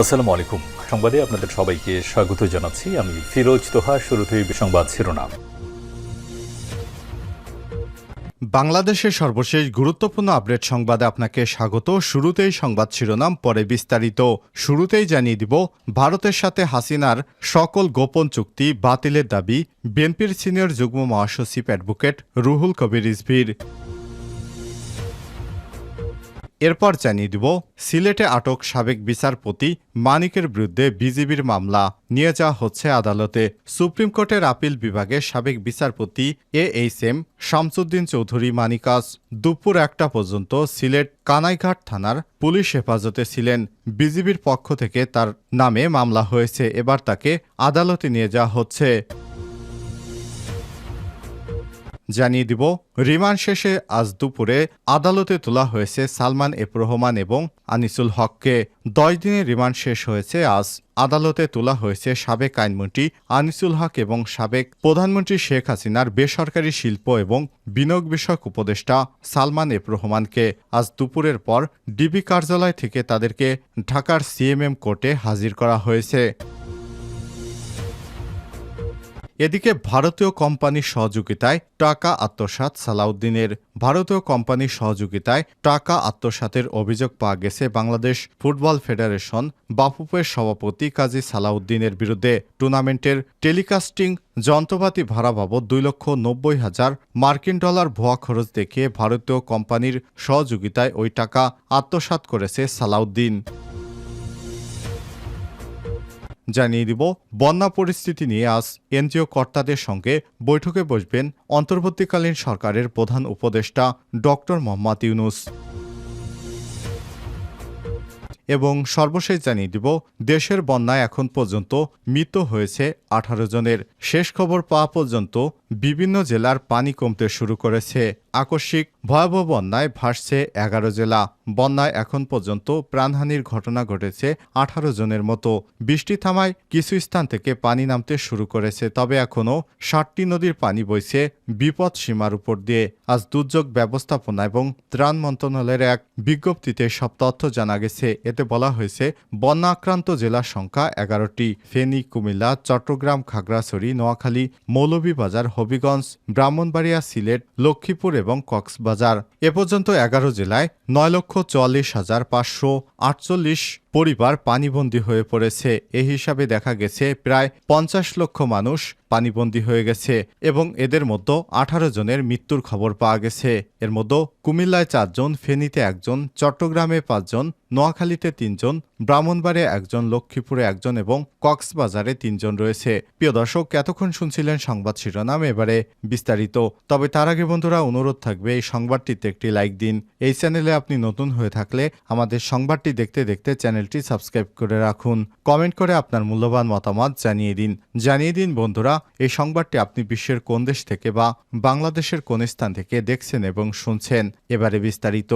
আসসালামু আলাইকুম সংবাদে আপনাদের সবাইকে স্বাগত জানাচ্ছি। আমি ফিরোজ তোহা, শুরুতেই সংবাদ শিরোনাম। বাংলাদেশের সর্বশেষ গুরুত্বপূর্ণ আপডেট সংবাদে আপনাকে স্বাগত। শুরুতেই সংবাদ শিরোনাম, পরে বিস্তারিত। শুরুতেই জানিয়ে দিব, ভারতের সাথে হাসিনার সকল গোপন চুক্তি বাতিলের দাবি। বিএনপির সিনিয়র যুগ্ম মহাসচিব অ্যাডভোকেট রুহুল কবির রিজভির এরপর জানিয়ে দিব, সিলেটে আটক সাবেক বিচারপতি মানিকের বিরুদ্ধে বিজিবির মামলা নিয়ে যাওয়া হচ্ছে আদালতে। সুপ্রিম কোর্টের আপিল বিভাগে সাবেক বিচারপতি A H M Shamsuddin Chowdhury মানিকাস দুপুর একটা পর্যন্ত সিলেট কানাইঘাট থানার পুলিশ হেফাজতে ছিলেন। বিজিবির পক্ষ থেকে তার নামে মামলা হয়েছে, এবার তাকে আদালতে নিয়ে যাওয়া হচ্ছে। জানিয়ে দিব, রিমান্ড শেষে আজ দুপুরে আদালতে তোলা হয়েছে সালমান এফ রহমান এবং আনিসুল হককে। দশ দিনের রিমান্ড শেষ হয়েছে, আজ আদালতে তোলা হয়েছে সাবেক আইনমন্ত্রী আনিসুল হক এবং সাবেক প্রধানমন্ত্রী শেখ হাসিনার বেসরকারি শিল্প এবং বিনিয়োগ বিষয়ক উপদেষ্টা সালমান এফ রহমানকে। আজ দুপুরের পর ডিবি কার্যালয় থেকে তাদেরকে ঢাকার সিএমএম কোর্টে হাজির করা হয়েছে। এদিকে ভারতীয় কোম্পানির সহযোগিতায় টাকা আত্মসাৎ সালাউদ্দিনের ভারতীয় কোম্পানির সহযোগিতায় টাকা আত্মসাতের অভিযোগ পাওয়া গেছে বাংলাদেশ ফুটবল ফেডারেশন বাফুপের সভাপতি কাজী সালাউদ্দিনের বিরুদ্ধে টুর্নামেন্টের টেলিকাস্টিং যন্ত্রপাতি ভাড়া বাবদ দুই লক্ষ নব্বই হাজার মার্কিন ডলার ভুয়া খরচ দেখিয়ে ভারতীয় কোম্পানির সহযোগিতায় ওই টাকা আত্মসাৎ করেছে সালাউদ্দিন। জানিয়ে দিব, বন্যা পরিস্থিতি নিয়ে আজ এনজিও কর্তাদের সঙ্গে বৈঠকে বসবেন অন্তর্বর্তীকালীন সরকারের প্রধান উপদেষ্টা ডক্টর মোহাম্মদ ইউনুস। এবং সর্বশেষ জানিয়ে দিব, দেশের বন্যায় এখন পর্যন্ত মৃত হয়েছে আঠারো জনের। শেষ খবর পাওয়া পর্যন্ত বিভিন্ন জেলার পানি কমতে শুরু করেছে। আকস্মিক ভয়াবহ বন্যায় ভাসছে এগারো জেলা। বন্যায় এখন পর্যন্ত প্রাণহানির ঘটনা ঘটেছে আঠারো জনের মতো। বৃষ্টি থামায় কিছু স্থান থেকে পানি নামতে শুরু করেছে, তবে এখনও ষাটটি নদীর পানি বইছে বিপদ সীমার উপর দিয়ে। আজ দুর্যোগ ব্যবস্থাপনা এবং ত্রাণ মন্ত্রণালয়ের এক বিজ্ঞপ্তিতে সব তথ্য জানা গেছে। এতে বলা হয়েছে বন্যা আক্রান্ত জেলার সংখ্যা এগারোটি। ফেনী, কুমিল্লা, চট্টগ্রাম, খাগড়াছড়ি, নোয়াখালী, মৌলভীবাজার, হবিগঞ্জ, ব্রাহ্মণবাড়িয়া, সিলেট, লক্ষ্মীপুর এবং কক্সবাজার। এ পর্যন্ত এগারো জেলায় নয় লক্ষ চুয়াল্লিশ হাজার পাঁচশো আটচল্লিশ পরিবার পানিবন্দী হয়ে পড়েছে। এ হিসাবে দেখা গেছে, প্রায় পঞ্চাশ লক্ষ মানুষ পানিবন্দী হয়ে গেছে এবং এদের মধ্যে আঠারো জনের মৃত্যুর খবর পাওয়া গেছে। এর মধ্যে কুমিল্লায় চারজন, ফেনীতে একজন, চট্টগ্রামে পাঁচজন, নোয়াখালীতে তিনজন ব্রাহ্মণবাড়ে একজন, লক্ষ্মীপুরে একজন এবং কক্সবাজারে তিনজন রয়েছে। প্রিয় দর্শক, এতক্ষণ শুনছিলেন সংবাদ শিরোনাম। এবারে বিস্তারিত। তবে তার আগে বন্ধুরা, অনুরোধ থাকবে, এই সংবাদটিতে একটি লাইক দিন। এই চ্যানেলে আপনি নতুন হয়ে থাকলে আমাদের সংবাদটি দেখতে দেখতে চ্যানেলটি সাবস্ক্রাইব করে রাখুন। কমেন্ট করে আপনার মূল্যবান মতামত জানিয়ে দিন। জানিয়ে দিন, বন্ধুরা, এই সংবাদটি আপনি বিশ্বের কোন দেশ থেকে বা বাংলাদেশের কোন স্থান থেকে দেখছেন এবং শুনছেন। এবারে বিস্তারিত।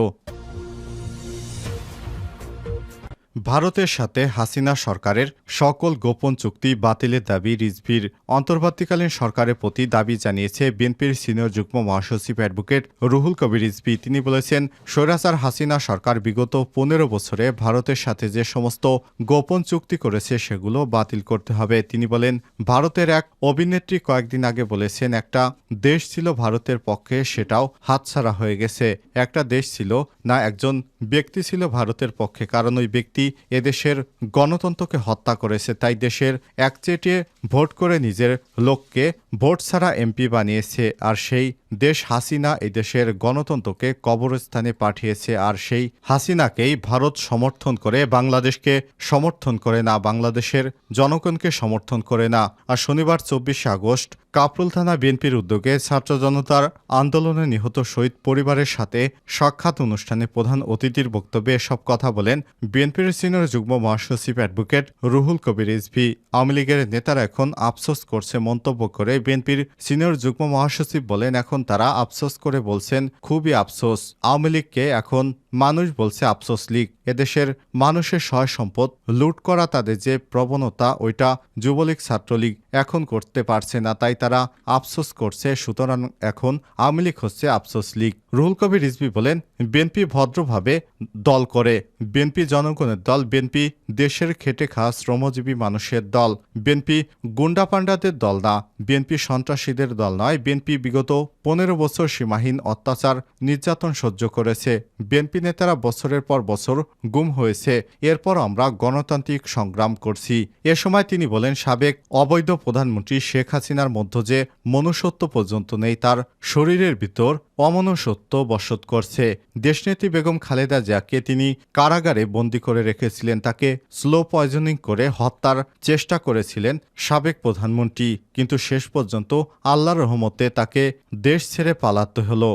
ভারতের সাথে হাসিনা সরকারের সকল গোপন চুক্তি বাতিলের দাবি রিজভির। অন্তর্বর্তীকালীন সরকারের প্রতি দাবি জানিয়েছে বিএনপির সিনিয়র যুগ্ম মহাসচিব অ্যাডভোকেট রুহুল কবির রিজভি। তিনি বলেছেন, স্বৈরাচার হাসিনা সরকার বিগত পনেরো বছরে ভারতের সাথে যে সমস্ত গোপন চুক্তি করেছে সেগুলো বাতিল করতে হবে। তিনি বলেন, ভারতের এক অভিনেত্রী কয়েকদিন আগে বলেছেন, একটা দেশ ছিল ভারতের পক্ষে, সেটাও হাতছাড়া হয়ে গেছে। একটা দেশ ছিল, না একজন ব্যক্তি ছিল ভারতের পক্ষে, কারণ ওই ব্যক্তি এদেশের গণতন্ত্রকে হত্যা করেছে, তাই দেশের একচেটিয়ে ভোট করে নিজের লোককে ভোট ছাড়া এমপি বানিয়েছে, আর সেই দেশ হাসিনা এই দেশের গণতন্ত্রকে কবরস্থানে পাঠিয়েছে আর সেই হাসিনাকেই ভারত সমর্থন করে বাংলাদেশকে সমর্থন করে না, বাংলাদেশের জনগণকে সমর্থন করে না। আর শনিবার চব্বিশে আগস্ট কাপরুল থানা বিএনপির উদ্যোগে ছাত্র জনতার আন্দোলনে নিহত শহীদ পরিবারের সাথে সাক্ষাৎ অনুষ্ঠানে প্রধান অতিথির বক্তব্যে এসব কথা বলেন বিএনপির সিনিয়র যুগ্ম মহাসচিব অ্যাডভোকেট রুহুল কবির রিজভি আওয়ামী লীগের নেতারা এখন আফসোস করছে মন্তব্য করে বিএনপির সিনিয়র যুগ্ম মহাসচিব বলেন, এখন এখন তারা আফসোস করে বলছেন, খুবই আফসোস। আওয়ামী লীগকে এখন মানুষ বলছে আফসোস লীগ। এদেশের মানুষের সহায় সম্পদ লুট করা, তাদের যে প্রবণতা, ওইটা যুবলীগ ছাত্রলীগ এখন করতে পারছে না, তাই তারা আফসোস করছে। সুতরাং এখন আওয়ামী লীগ হচ্ছে আফসোস লীগ। রুহুল কবির রিজভি বলেন, বিএনপি ভদ্রভাবে দল করে। বিএনপি জনগণের দল, বিএনপি দেশের খেটে খাওয়া শ্রমজীবী মানুষের দল। বিএনপি গুন্ডা পাণ্ডাদের দল না, বিএনপি সন্ত্রাসীদের দল নয়। বিএনপি বিগত পনেরো বছর সীমাহীন অত্যাচার নির্যাতন সহ্য করেছে। বিএনপি নেতারা বছরের পর বছর গুম হয়েছে। এরপর আমরা গণতান্ত্রিক সংগ্রাম করছি। এ সময় তিনি বলেন, সাবেক অবৈধ প্রধানমন্ত্রী শেখ হাসিনার মধ্য যে মনুষ্যত্ব পর্যন্ত নেই, তার শরীরের ভিতর অমনুষ্যত্ব বসত করছে। দেশনেত্রী বেগম খালেদা জিয়াকে তিনি কারাগারে বন্দী করে রেখেছিলেন। তাকে স্লো পয়জনিং করে হত্যার চেষ্টা করেছিলেন সাবেক প্রধানমন্ত্রী। কিন্তু শেষ পর্যন্ত আল্লাহর রহমতে তাকে দেশ ছেড়ে পালাতে হলো।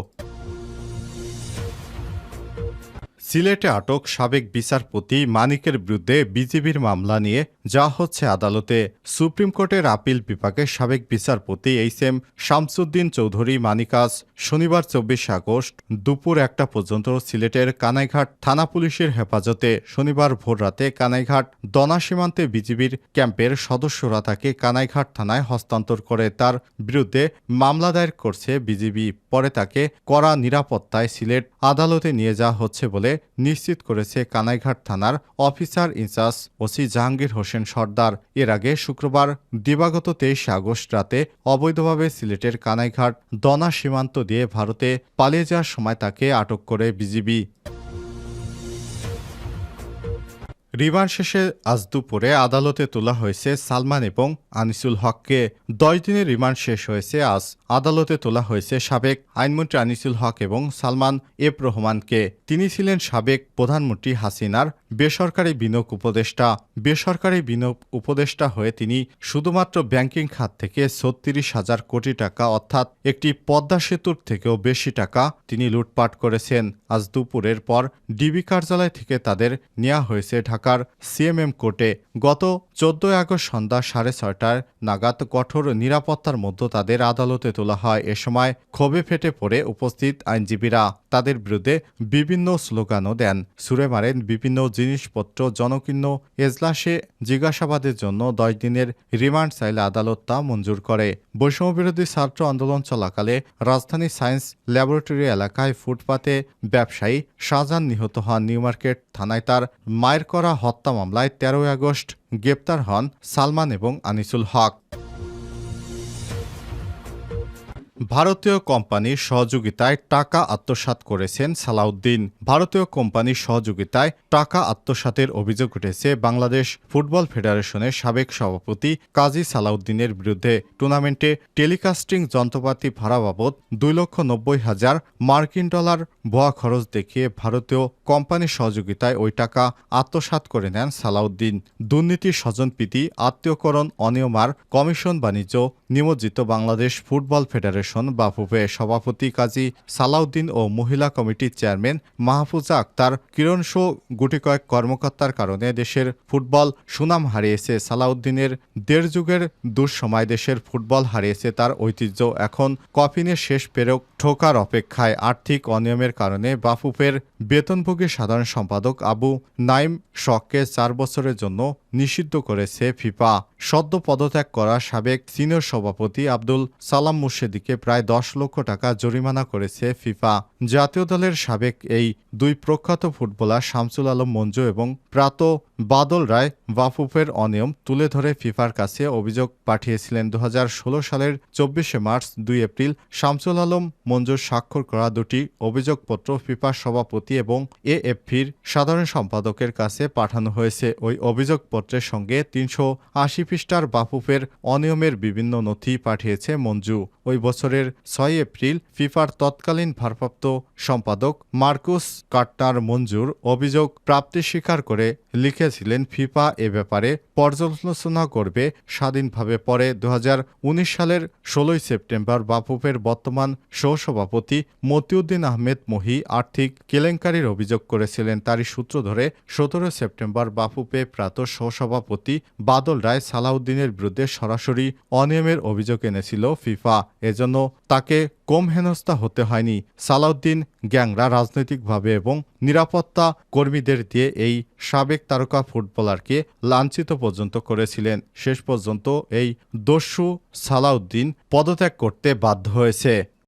সিলেটে আটক সাবেক বিচারপতি মানিকের বিরুদ্ধে বিজেপির মামলা নিয়ে যা হচ্ছে আদালতে। সুপ্রিম কোর্টের আপিল বিভাগের সাবেক বিচারপতি এইচ এম শামসুদ্দিন চৌধুরী মানিকাস শনিবার চব্বিশে আগস্ট দুপুর একটা পর্যন্ত সিলেটের কানাইঘাট থানা পুলিশের হেফাজতে শনিবার ভোররাতে কানাইঘাট দনা সীমান্তে বিজিবির ক্যাম্পের সদস্যরা তাকে কানাইঘাট থানায় হস্তান্তর করে। তার বিরুদ্ধে মামলা দায়ের করছে বিজিবি পরে তাকে কড়া নিরাপত্তায় সিলেট আদালতে নিয়ে যাওয়া হচ্ছে বলে নিশ্চিত করেছে কানাইঘাট থানার officer in-charge OC Jahangir Hossain Sardar. এর আগে শুক্রবার, দিবাগত তেইশে আগস্ট রাতে অবৈধভাবে সিলেটের কানাইঘাট দনা সীমান্ত দিয়ে ভারতে পালিয়ে যাওয়ার সময় তাকে আটক করে বিজিবি। রিমান্ড শেষে আজ দুপুরে আদালতে তোলা হয়েছে সালমান এবং আনিসুল হককে। দশ দিনের রিমান্ড শেষ হয়েছে আজ। আদালতে তোলা হয়েছে সাবেক আইনমন্ত্রী আনিসুল হক এবং সালমান এফ রহমানকে। তিনি ছিলেন সাবেক প্রধানমন্ত্রী হাসিনার বেসরকারি বিনিয়োগ উপদেষ্টা। বেসরকারি বিনিয়োগ উপদেষ্টা হয়ে তিনি শুধুমাত্র ব্যাংকিং খাত থেকে ছত্রিশ হাজার কোটি টাকা অর্থাৎ একটি পদ্মা সেতুর থেকেও বেশি টাকা তিনি লুটপাট করেছেন। আজ দুপুরের পর ডিবি কার্যালয় থেকে তাদের নেওয়া হয়েছে ঢাকার সিএমএম কোর্টে গত চোদ্দই আগস্ট সন্ধ্যা সাড়ে ছয়টার নাগাদ কঠোর নিরাপত্তার মধ্যে তাদের আদালতে তোলা হয়। এ সময় ক্ষোভে ফেটে পড়ে উপস্থিত আইনজীবীরা। তাদের বিরুদ্ধে বিভিন্ন স্লোগানও দেন। সুরে মারেন বিভিন্ন জিনিসপত্র, জনকীর্ণ এজলাসে জিজ্ঞাসাবাদের জন্য দশ দিনের রিমান্ড চাইলে আদালত তা মঞ্জুর করে। বৈষম্যবিরোধী ছাত্র আন্দোলন চলাকালে রাজধানী সায়েন্স ল্যাবরেটরি এলাকায় ফুটপাতে ব্যবসায়ী শাহজাহান নিহত হন। নিউমার্কেট থানায় তার মায়ের করা হত্যা মামলায় তেরোই আগস্ট গ্রেপ্তার হন সালমান এবং আনিসুল হক। ভারতীয় কোম্পানির সহযোগিতায় টাকা আত্মসাৎ করেছেন সালাউদ্দিন। ভারতীয় কোম্পানির সহযোগিতায় টাকা আত্মসাতের অভিযোগ উঠেছে বাংলাদেশ ফুটবল ফেডারেশনের সাবেক সভাপতি কাজী সালাউদ্দিনের বিরুদ্ধে। টুর্নামেন্টে টেলিকাস্টিং যন্ত্রপাতি ভাড়া বাবদ দুই লক্ষ নব্বই হাজার মার্কিন ডলার ভুয়া খরচ দেখিয়ে ভারতীয় কোম্পানির সহযোগিতায় ওই টাকা আত্মসাৎ করে নেন সালাউদ্দিন। দুর্নীতির স্বজনপ্রীতি, আত্মীয়করণ অনিয়মার কমিশন বাণিজ্য নিমজ্জিত বাংলাদেশ ফুটবল ফেডারেশন বাফুফে সভাপতি কাজী সালাউদ্দিন ও মহিলা কমিটির চেয়ারম্যান মাহফুজা আক্তার কিরণ শো গুটি কয়েক কর্মকর্তার কারণে দেশের ফুটবল সুনাম হারিয়েছে। সালাউদ্দিনের দেড় যুগের দুঃসময় দেশের ফুটবল হারিয়েছে তার ঐতিহ্য এখন কফিনের শেষ পেরক ঠোকার অপেক্ষায় আর্থিক অনিয়মের কারণে বাফুফের বেতনভোগী সাধারণ সম্পাদক আবু নাইম শককে চার বছরের জন্য নিষিদ্ধ করেছে ফিফা। সদ্য পদত্যাগ করা সাবেক সিনিয়র সভাপতি আব্দুল সালাম মুর্শেদিকে প্রায় দশ লক্ষ টাকা জরিমানা করেছে ফিফা। জাতীয় দলের সাবেক এই দুই প্রখ্যাত ফুটবলার শামসুল আলম মঞ্জু এবং প্রাত বাদল রায় বাফুফের অনিয়ম তুলে ধরে ফিফার কাছে অভিযোগ পাঠিয়েছিলেন দু হাজার ষোলো সালের চব্বিশে মার্চ দুই এপ্রিল শামসুল আলম মঞ্জুর স্বাক্ষর করা দুটি অভিযোগপত্র ফিফার সভাপতি এবং এএফপির সাধারণ সম্পাদকের কাছে পাঠানো হয়েছে। ওই অভিযোগপত্রের সঙ্গে তিনশো আশি পৃষ্ঠার বাফুফের অনিয়মের বিভিন্ন নথি পাঠিয়েছে মঞ্জু। ওই বছরের ছয় এপ্রিল ফিফার তৎকালীন ভারপ্রাপ্ত সম্পাদক মার্কুস কাটনার মঞ্জুর অভিযোগ প্রাপ্তি স্বীকার করে লিখেছিলেন, ফিফা এ ব্যাপারে পর্যালোচনা করবে, স্বাধীনভাবে পরে দু হাজার উনিশ সালের ষোলোই সেপ্টেম্বর বাফুফের বর্তমান সহসভাপতি মতিউদ্দিন আহমেদ মহি আর্থিক কেলেঙ্কারির অভিযোগ করেছিলেন। তারই সূত্র ধরে সতেরো সেপ্টেম্বর বাফুপে প্রাত সহসভাপতি বাদল রায় সালাউদ্দিনের বিরুদ্ধে সরাসরি অনিয়মের অভিযোগ এনেছিল ফিফা। এজন্য তাকে কম হেনস্থা হতে হয়নি। সালাউদ্দিন গ্যাংরা রাজনৈতিকভাবে এবং নিরাপত্তা কর্মীদের দিয়ে এই সাবেক তারকা ফুটবলারকে লাঞ্ছিত পর্যন্ত করেছিলেন। শেষ পর্যন্ত এই দস্যু সালাউদ্দিন পদত্যাগ করতে বাধ্য হয়েছে।